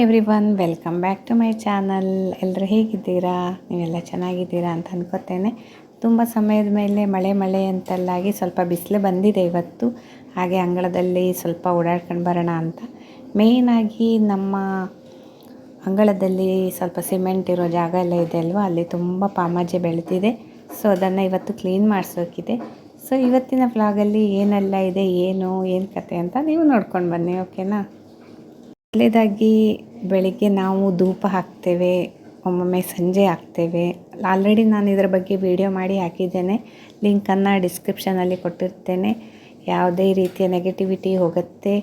Everyone welcome back to my channel ಎಲ್ಲರೂ ಹೇಗಿದ್ದೀರಾ? ನೀವೆಲ್ಲ ಚೆನ್ನಾಗಿದ್ದೀರಾ ಅಂತ ಅಂದ್ಕೋತೇನೆ ತುಂಬ ಸಮಯದ ಮೇಲೆ ಮಳೆ ಮಳೆ ಅಂತೆಲ್ಲಾಗಿ ಸ್ವಲ್ಪ ಬಿಸಿಲು ಬಂದಿದೆ ಇವತ್ತು. ಹಾಗೆ ಅಂಗಳದಲ್ಲಿ ಸ್ವಲ್ಪ ಓಡಾಡ್ಕೊಂಡು ಬರೋಣ ಅಂತ. ಮೇಯ್ನಾಗಿ ನಮ್ಮ ಅಂಗಳದಲ್ಲಿ ಸ್ವಲ್ಪ ಸಿಮೆಂಟ್ ಇರೋ ಜಾಗ ಎಲ್ಲ ಇದೆ ಅಲ್ವಾ? ಅಲ್ಲಿ ತುಂಬ ಪಾಮಾಜೆ ಬೆಳೆದಿದೆ ಸೊ ಅದನ್ನು ಇವತ್ತು ಕ್ಲೀನ್ ಮಾಡಿಸೋಕಿದೆ. ಸೊ ಇವತ್ತಿನ ಫ್ಲಾಗಲ್ಲಿ ಏನೆಲ್ಲ ಇದೆ, ಏನು ಏನು ಕತೆ ಅಂತ ನೀವು ನೋಡ್ಕೊಂಡು ಬನ್ನಿ ಓಕೆನಾ ಮೊದಲೇದಾಗಿ ಬೆಳಿಗ್ಗೆ ನಾವು ಧೂಪ ಹಾಕ್ತೇವೆ, ಒಮ್ಮೊಮ್ಮೆ ಸಂಜೆ ಹಾಕ್ತೇವೆ. ಆಲ್ರೆಡಿ ನಾನು ಇದರ ಬಗ್ಗೆ ವಿಡಿಯೋ ಮಾಡಿ ಹಾಕಿದ್ದೇನೆ. ಲಿಂಕನ್ನು ಡಿಸ್ಕ್ರಿಪ್ಷನಲ್ಲಿ ಕೊಟ್ಟಿರ್ತೇನೆ. ಯಾವುದೇ ರೀತಿಯ ನೆಗೆಟಿವಿಟಿ ಹೋಗುತ್ತೆ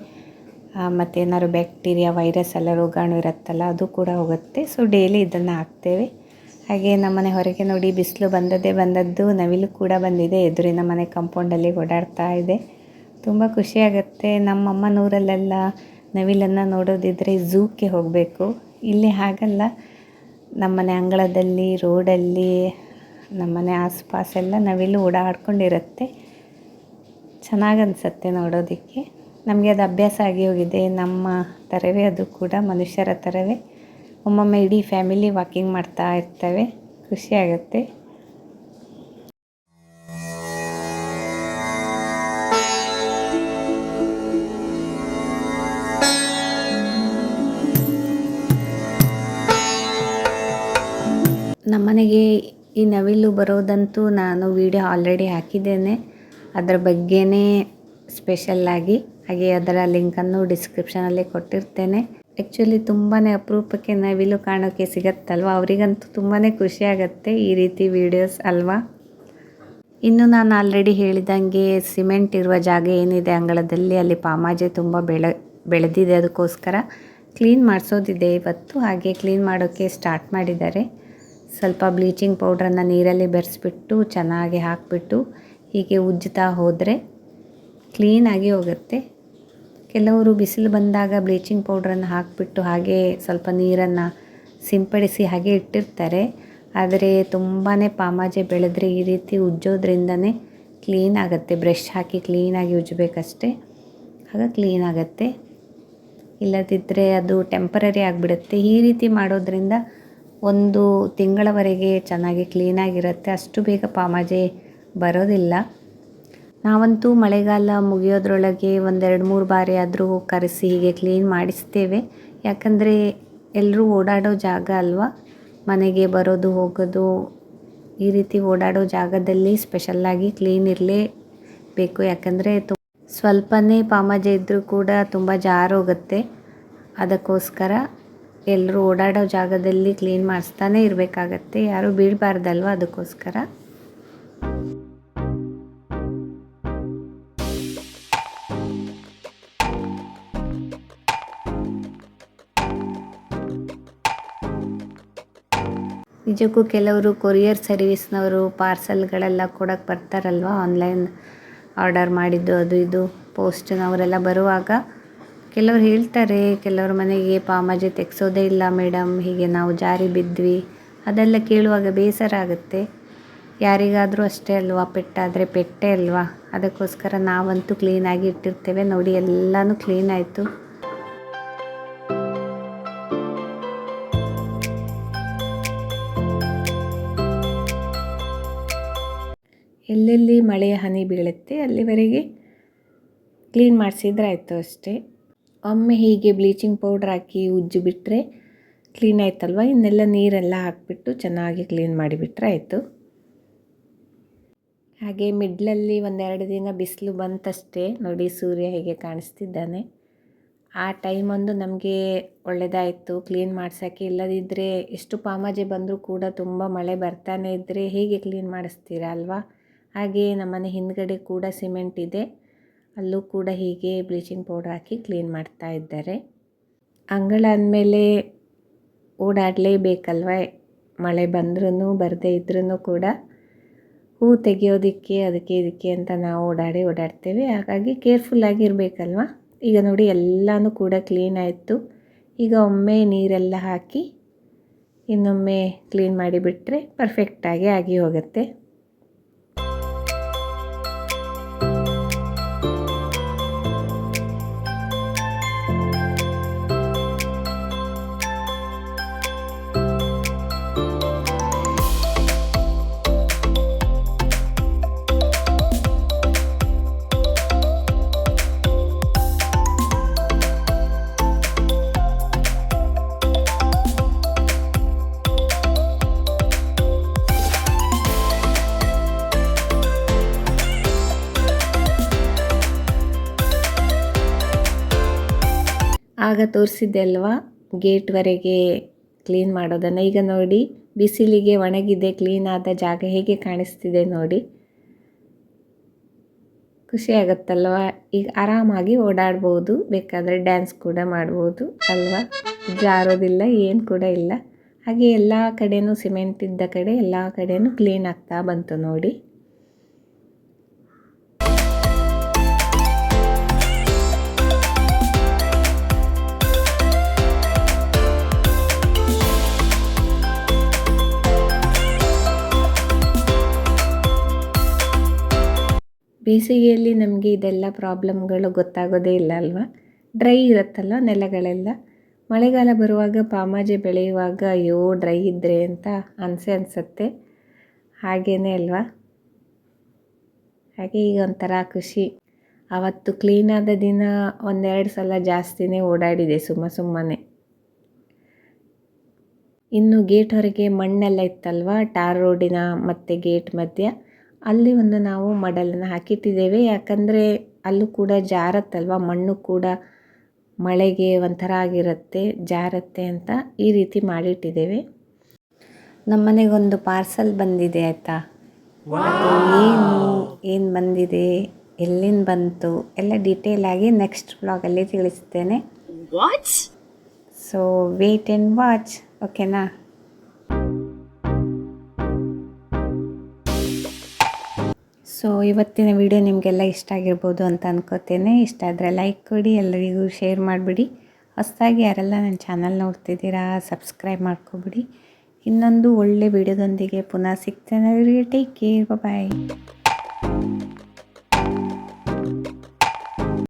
ಮತ್ತು ಏನಾದ್ರು ಬ್ಯಾಕ್ಟೀರಿಯಾ ವೈರಸ್ ಎಲ್ಲ ರೋಗಾಣು ಇರುತ್ತಲ್ಲ, ಅದು ಕೂಡ ಹೋಗುತ್ತೆ. ಸೊ ಡೈಲಿ ಇದನ್ನು ಹಾಕ್ತೇವೆ. ಹಾಗೆ ನಮ್ಮನೆ ಹೊರಗೆ ನೋಡಿ ಬಿಸಿಲು ಬಂದದ್ದೇ ಬಂದದ್ದು, ನವಿಲು ಕೂಡ ಬಂದಿದೆ, ಎದುರಿನ ಮನೆ ಕಂಪೌಂಡಲ್ಲಿ ಓಡಾಡ್ತಾ ಇದೆ. ತುಂಬ ಖುಷಿಯಾಗುತ್ತೆ ನಮ್ಮಮ್ಮನೂರಲ್ಲೆಲ್ಲ ನವಿಲನ್ನು ನೋಡೋದಿದ್ದರೆ ಝೂಕ್ಕೆ ಹೋಗಬೇಕು. ಇಲ್ಲಿ ಹಾಗಲ್ಲ. ನಮ್ಮನೆ ಅಂಗಳದಲ್ಲಿ, ರೋಡಲ್ಲಿ, ನಮ್ಮನೆ ಆಸುಪಾಸೆಲ್ಲ ನವಿಲು ಓಡಾಡ್ಕೊಂಡಿರುತ್ತೆ. ಚೆನ್ನಾಗಿ ಅನಿಸುತ್ತೆ ನೋಡೋದಕ್ಕೆ. ನಮಗೆ ಅದು ಅಭ್ಯಾಸ ಆಗಿ ಹೋಗಿದೆ. ನಮ್ಮ ಥರವೇ ಅದು ಕೂಡ, ಮನುಷ್ಯರ ಥರವೇ ಒಮ್ಮೊಮ್ಮೆ ಇಡೀ ಫ್ಯಾಮಿಲಿ ವಾಕಿಂಗ್ ಮಾಡ್ತಾ ಇರ್ತವೆ. ಖುಷಿಯಾಗುತ್ತೆ ನಮ್ಮನೆಗೆ ಈ ನವಿಲು ಬರೋದಂತೂ ನಾನು ವಿಡಿಯೋ ಆಲ್ರೆಡಿ ಹಾಕಿದ್ದೇನೆ. ಅದರ ಬಗ್ಗೆನೇ ಸ್ಪೆಷಲ್ಲಾಗಿ ಹಾಗೆ ಅದರ ಲಿಂಕನ್ನು ಡಿಸ್ಕ್ರಿಪ್ಷನಲ್ಲಿ ಕೊಟ್ಟಿರ್ತೇನೆ. ಆ್ಯಕ್ಚುಲಿ ತುಂಬಾ ಅಪರೂಪಕ್ಕೆ ನವಿಲು ಕಾಣೋಕ್ಕೆ ಸಿಗತ್ತಲ್ವ? ಅವರಿಗಂತೂ ತುಂಬಾ ಖುಷಿಯಾಗತ್ತೆ ಈ ರೀತಿ ವಿಡಿಯೋಸ್ ಅಲ್ವಾ? ಇನ್ನು ನಾನು ಆಲ್ರೆಡಿ ಹೇಳಿದಂಗೆ ಸಿಮೆಂಟ್ ಇರುವ ಜಾಗ ಏನಿದೆ ಅಂಗಳದಲ್ಲಿ, ಅಲ್ಲಿ ಪಾಮಾಜೆ ತುಂಬ ಬೆಳೆ, ಬೆಳೆದಿದೆ. ಅದಕ್ಕೋಸ್ಕರ ಕ್ಲೀನ್ ಮಾಡಿಸೋದಿದೆ ಇವತ್ತು. ಹಾಗೆ ಕ್ಲೀನ್ ಮಾಡೋಕ್ಕೆ ಸ್ಟಾರ್ಟ್ ಮಾಡಿದ್ದಾರೆ. ಸ್ವಲ್ಪ ಬ್ಲೀಚಿಂಗ್ ಪೌಡ್ರನ್ನು ನೀರಲ್ಲಿ ಬೆರೆಸ್ಬಿಟ್ಟು ಚೆನ್ನಾಗಿ ಹಾಕಿಬಿಟ್ಟು ಹೀಗೆ ಉಜ್ಜುತ್ತಾ ಹೋದರೆ ಕ್ಲೀನಾಗಿ ಹೋಗುತ್ತೆ. ಕೆಲವರು ಬಿಸಿಲು ಬಂದಾಗ ಬ್ಲೀಚಿಂಗ್ ಪೌಡ್ರನ್ನು ಹಾಕಿಬಿಟ್ಟು ಹಾಗೆ ಸ್ವಲ್ಪ ನೀರನ್ನು ಸಿಂಪಡಿಸಿ ಹಾಗೆ ಇಟ್ಟಿರ್ತಾರೆ. ಆದರೆ ತುಂಬಾ ಪಾಮಾಜೆ ಬೆಳೆದ್ರೆ ಈ ರೀತಿ ಉಜ್ಜೋದ್ರಿಂದನೇ ಕ್ಲೀನ್ ಆಗುತ್ತೆ. ಬ್ರಷ್ ಹಾಕಿ ಕ್ಲೀನಾಗಿ ಉಜ್ಜಬೇಕಷ್ಟೆ ಆಗ ಕ್ಲೀನ್ ಆಗುತ್ತೆ. ಇಲ್ಲದಿದ್ದರೆ ಅದು ಟೆಂಪರರಿ ಆಗಿಬಿಡುತ್ತೆ. ಈ ರೀತಿ ಮಾಡೋದ್ರಿಂದ ಒಂದು ತಿಂಗಳವರೆಗೆ ಚೆನ್ನಾಗಿ ಕ್ಲೀನಾಗಿರುತ್ತೆ ಅಷ್ಟು ಬೇಗ ಪಾಮಾಜೆ ಬರೋದಿಲ್ಲ. ನಾವಂತೂ ಮಳೆಗಾಲ ಮುಗಿಯೋದ್ರೊಳಗೆ ಒಂದೆರಡು ಮೂರು ಬಾರಿ ಆದರೂ ಕರೆಸಿ ಹೀಗೆ ಕ್ಲೀನ್ ಮಾಡಿಸ್ತೇವೆ. ಯಾಕಂದರೆ ಎಲ್ಲರೂ ಓಡಾಡೋ ಜಾಗ ಅಲ್ವಾ? ಮನೆಗೆ ಬರೋದು, ಹೋಗೋದು, ಈ ರೀತಿ ಓಡಾಡೋ ಜಾಗದಲ್ಲಿ ಸ್ಪೆಷಲ್ಲಾಗಿ ಕ್ಲೀನ್ ಇರಲೇಬೇಕು. ಯಾಕಂದರೆ ತು ಸ್ವಲ್ಪನೇ ಪಾಮಾಜೆ ಇದ್ದರೂ ಕೂಡ ತುಂಬ ಜಾರೋಗುತ್ತೆ. ಅದಕ್ಕೋಸ್ಕರ ಎಲ್ಲರೂ ಓಡಾಡೋ ಜಾಗದಲ್ಲಿ ಕ್ಲೀನ್ ಮಾಡಿಸ್ತಾನೆ ಇರಬೇಕಾಗತ್ತೆ. ಯಾರೂ ಬೀಳಬಾರ್ದಲ್ವ ಅದಕ್ಕೋಸ್ಕರ? ನಿಜಕ್ಕೂ ಕೆಲವರು ಕೊರಿಯರ್ ಸರ್ವಿಸ್ನವರು ಪಾರ್ಸಲ್ಗಳೆಲ್ಲ ಕೊಡೋಕ್ಕೆ ಬರ್ತಾರಲ್ವ? ಆನ್ಲೈನ್ ಆರ್ಡರ್ ಮಾಡಿದ್ದು, ಅದು ಇದು, ಪೋಸ್ಟ್ನವರೆಲ್ಲ ಬರುವಾಗ ಕೆಲವ್ರು ಹೇಳ್ತಾರೆ, ಕೆಲವ್ರ ಮನೆಗೆ ಪಾಮಾಜೆ ತೆಗ್ಸೋದೇ ಇಲ್ಲ ಮೇಡಮ್ ಹೀಗೆ ನಾವು ಜಾರಿ ಬಿದ್ವಿ. ಅದೆಲ್ಲ ಕೇಳುವಾಗ ಬೇಸರ ಆಗುತ್ತೆ. ಯಾರಿಗಾದರೂ ಅಷ್ಟೇ ಅಲ್ವಾ, ಪೆಟ್ಟಾದರೆ ಪೆಟ್ಟೆ ಅಲ್ವಾ? ಅದಕ್ಕೋಸ್ಕರ ನಾವಂತೂ ಕ್ಲೀನಾಗಿ ಇಟ್ಟಿರ್ತೇವೆ. ನೋಡಿ, ಎಲ್ಲನೂ ಕ್ಲೀನ್ ಆಯಿತು. ಎಲ್ಲೆಲ್ಲಿ ಮಳೆಯ ಹನಿ ಬೀಳುತ್ತೆ, ಅಲ್ಲಿವರೆಗೆ ಕ್ಲೀನ್ ಮಾಡಿಸಿದ್ರೆ ಆಯಿತು ಅಷ್ಟೇ. ಒಮ್ಮೆ ಹೀಗೆ ಬ್ಲೀಚಿಂಗ್ ಪೌಡ್ರ್ ಹಾಕಿ ಉಜ್ಜಿ ಬಿಟ್ಟರೆ ಕ್ಲೀನ್ ಆಯ್ತಲ್ವ? ಇನ್ನೆಲ್ಲ ನೀರೆಲ್ಲ ಹಾಕಿಬಿಟ್ಟು ಚೆನ್ನಾಗಿ ಕ್ಲೀನ್ ಮಾಡಿಬಿಟ್ರೆ ಆಯಿತು. ಹಾಗೆ ಮಿಡ್ಲಲ್ಲಿ ಒಂದೆರಡು ದಿನ ಬಿಸಿಲು ಬಂತಷ್ಟೇ. ನೋಡಿ ಸೂರ್ಯ ಹೇಗೆ ಕಾಣಿಸ್ತಿದ್ದಾನೆ. ಆ ಟೈಮೊಂದು ನಮಗೆ ಒಳ್ಳೆಯದಾಯಿತು ಕ್ಲೀನ್ ಮಾಡ್ಸೋಕ್ಕೆ ಇಲ್ಲದಿದ್ದರೆ ಎಷ್ಟು ಪಾಮಾಜೆ ಬಂದರೂ ಕೂಡ ತುಂಬ ಮಳೆ ಬರ್ತಾನೆ ಇದ್ದರೆ ಹೇಗೆ ಕ್ಲೀನ್ ಮಾಡಿಸ್ತೀರಾ ಅಲ್ವಾ? ಹಾಗೆ ನಮ್ಮನೆ ಹಿಂದ್ಗಡೆ ಕೂಡ ಸಿಮೆಂಟ್ ಇದೆ. ಅಲ್ಲೂ ಕೂಡ ಹೀಗೆ ಬ್ಲೀಚಿಂಗ್ ಪೌಡರ್ ಹಾಕಿ ಕ್ಲೀನ್ ಮಾಡ್ತಾ ಇದ್ದಾರೆ. ಅಂಗಳ ಅಂದಮೇಲೆ ಓಡಾಡಲೇಬೇಕಲ್ವ? ಮಳೆ ಬಂದ್ರೂ ಬರದೇ ಇದ್ರೂ ಕೂಡ ಹೂ ತೆಗೆಯೋದಕ್ಕೆ, ಅದಕ್ಕೆ ಇದಕ್ಕೆ ಅಂತ ನಾವು ಓಡಾಡಿ ಓಡಾಡ್ತೇವೆ. ಹಾಗಾಗಿ ಕೇರ್ಫುಲ್ಲಾಗಿ ಇರಬೇಕಲ್ವ ಈಗ ನೋಡಿ, ಎಲ್ಲನೂ ಕೂಡ ಕ್ಲೀನ್ ಆಯಿತು. ಈಗ ಒಮ್ಮೆ ನೀರೆಲ್ಲ ಹಾಕಿ ಇನ್ನೊಮ್ಮೆ ಕ್ಲೀನ್ ಮಾಡಿಬಿಟ್ರೆ ಪರ್ಫೆಕ್ಟಾಗಿ ಆಗಿ ಹೋಗುತ್ತೆ. ಆಗ ತೋರಿಸಿದ್ದೆ ಅಲ್ವಾ? ಗೇಟ್ವರೆಗೆ ಕ್ಲೀನ್ ಮಾಡೋದನ್ನು. ಈಗ ನೋಡಿ, ಬಿಸಿಲಿಗೆ ಒಣಗಿದೆ ಕ್ಲೀನ್ ಆದ ಜಾಗ ಹೇಗೆ ಕಾಣಿಸ್ತಿದೆ ನೋಡಿ. ಖುಷಿ ಈಗ ಆರಾಮಾಗಿ ಓಡಾಡ್ಬೋದು, ಬೇಕಾದರೆ ಡ್ಯಾನ್ಸ್ ಕೂಡ ಮಾಡ್ಬೋದು ಅಲ್ವಾ? ಜಾರೋದಿಲ್ಲ, ಏನು ಕೂಡ ಇಲ್ಲ. ಹಾಗೆ ಎಲ್ಲ ಕಡೆಯೂ ಸಿಮೆಂಟ್ ಇದ್ದ ಕಡೆ ಎಲ್ಲ ಕಡೆಯೂ ಕ್ಲೀನ್ ಆಗ್ತಾ ಬಂತು ನೋಡಿ. ಬೇಸಿಗೆಯಲ್ಲಿ ನಮಗೆ ಇದೆಲ್ಲ ಪ್ರಾಬ್ಲಮ್ಗಳು ಗೊತ್ತಾಗೋದೇ ಇಲ್ಲ ಅಲ್ವಾ? ಡ್ರೈ ಇರುತ್ತಲ್ಲ ನೆಲಗಳೆಲ್ಲ? ಮಳೆಗಾಲ ಬರುವಾಗ ಪಾಮಾಜೆ ಬೆಳೆಯುವಾಗ ಅಯ್ಯೋ ಡ್ರೈ ಇದ್ದರೆ ಅಂತ ಅನಿಸೆ ಅನಿಸುತ್ತೆ. ಹಾಗೇ ಅಲ್ವಾ? ಹಾಗೆ ಈಗ ಒಂಥರ ಖುಷಿ. ಆವತ್ತು ಕ್ಲೀನಾದ ದಿನ ಒಂದೆರಡು ಸಲ ಜಾಸ್ತಿನೇ ಓಡಾಡಿದೆ ಸುಮ್ಮ ಸುಮ್ಮನೆ. ಇನ್ನು ಗೇಟ್ ಹೊರಗೆ ಮಣ್ಣೆಲ್ಲ ಇತ್ತಲ್ವ? ಟಾರ್ ರೋಡಿನ ಮತ್ತು ಗೇಟ್ ಮಧ್ಯ? ಅಲ್ಲಿ ಒಂದು ನಾವು ಮಡಲನ್ನು ಹಾಕಿಟ್ಟಿದ್ದೇವೆ. ಯಾಕಂದರೆ ಅಲ್ಲೂ ಕೂಡ ಜಾರತ್ತಲ್ವ? ಮಣ್ಣು ಕೂಡ ಮಳೆಗೆ ಒಂಥರ ಆಗಿರುತ್ತೆ ಜಾರತ್ತೆ ಅಂತ ಈ ರೀತಿ ಮಾಡಿಟ್ಟಿದ್ದೇವೆ. ನಮ್ಮನೆಗೊಂದು ಪಾರ್ಸಲ್ ಬಂದಿದೆ ಆಯಿತಾ? ಏನು ಏನು ಬಂದಿದೆ ಎಲ್ಲಿಂದ ಬಂತು ಎಲ್ಲ ಡೀಟೇಲ್ ಆಗಿ ನೆಕ್ಸ್ಟ್ ವ್ಲಾಗಲ್ಲಿ ತಿಳಿಸ್ತೇನೆ. Watch so wait and watch ಓಕೆನಾ ಸೊ ಇವತ್ತಿನ ವಿಡಿಯೋ ನಿಮಗೆಲ್ಲ ಇಷ್ಟ ಆಗಿರ್ಬೋದು ಅಂತ ಅನ್ಕೋತೇನೆ. ಇಷ್ಟ ಆದರೆ ಲೈಕ್ ಕೊಡಿ, ಎಲ್ಲರಿಗೂ ಶೇರ್ ಮಾಡಿಬಿಡಿ. ಹೊಸದಾಗಿ ಯಾರೆಲ್ಲ ನನ್ನ ಚಾನಲ್ ನೋಡ್ತಿದ್ದೀರಾ ಸಬ್ಸ್ಕ್ರೈಬ್ ಮಾಡ್ಕೊಬಿಡಿ. ಇನ್ನೊಂದು ಒಳ್ಳೆ ವಿಡಿಯೋದೊಂದಿಗೆ ಪುನಃ ಸಿಗ್ತೇನೆ. Take care bye